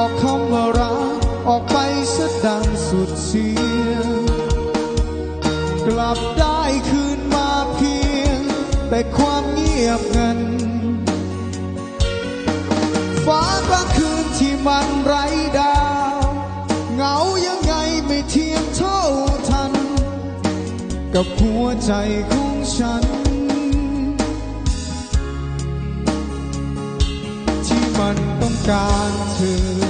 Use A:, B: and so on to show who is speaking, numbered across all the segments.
A: บอกคำว่ารักออกไปสะดังสุดเสียงกลับได้คืนมาเพียง แต่ความเงียบงันฟ้ากลางคืนที่มันไร้ดาวเหงายังไงไม่เทียมเท่าทัน กับหัวใจของฉัน ที่มันต้องการเธอ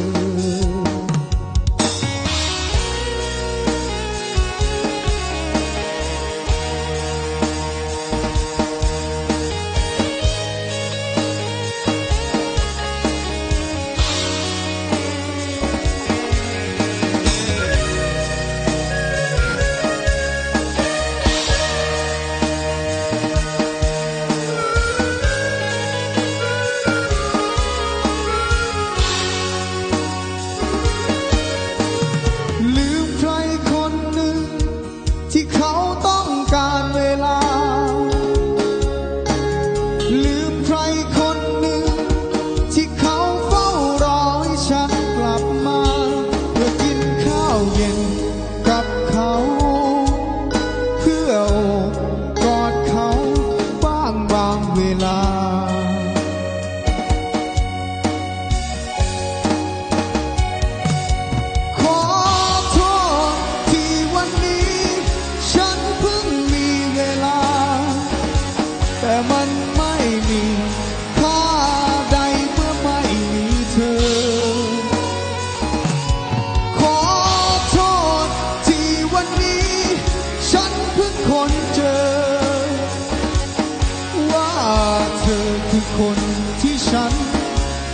A: เวลา ขอโทษที่วันนี้ ฉันเพิ่งมีเวลา แต่มันไม่มีค่าใดเมื่อไม่มีเธอ ขอโทษที่วันนี้ ฉันเพิ่งคนเจอ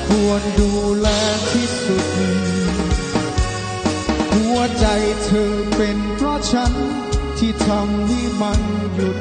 A: ควรดูแลที่สุด หัวใจเธอเป็นเพราะฉันที่ทำให้มันหยุด